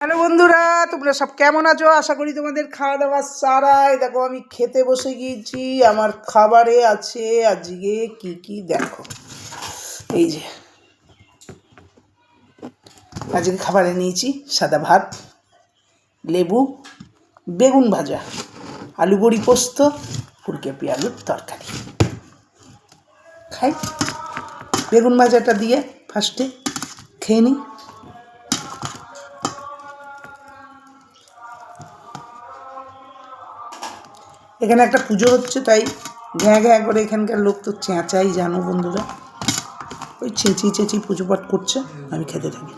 Hello বন্ধুরা, তোমরা সব কেমন আছো? আশা করি তোমাদের খাওয়া দাওয়া সারাই। দেখো, আমি খেতে বসে গিয়েছি, আমার খাবারে আছে আজকে কি কি দেখো। এই যে, আজকে খাবারে নিয়েছি সাদা ভাত, লেবু, বেগুন ভাজা, আলু বড়ি পোস্ত, ফুলকপি আলুর তরকারি। খাই। বেগুন ভাজাটা দিয়ে ফার্স্টে খেয়ে নিই। এখানে একটা পুজো হচ্ছে তাই ঘ্যাঁ ঘ্যাঁ করে এখানকার লোক তো চেঁচাই জানো বন্ধুরা? ওই চেঁচিয়ে চেঁচিয়ে পুজো পাঠ করছে আমি খেতে থাকি।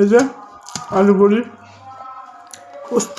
এই যে আলু বড়ি। পোস্ত।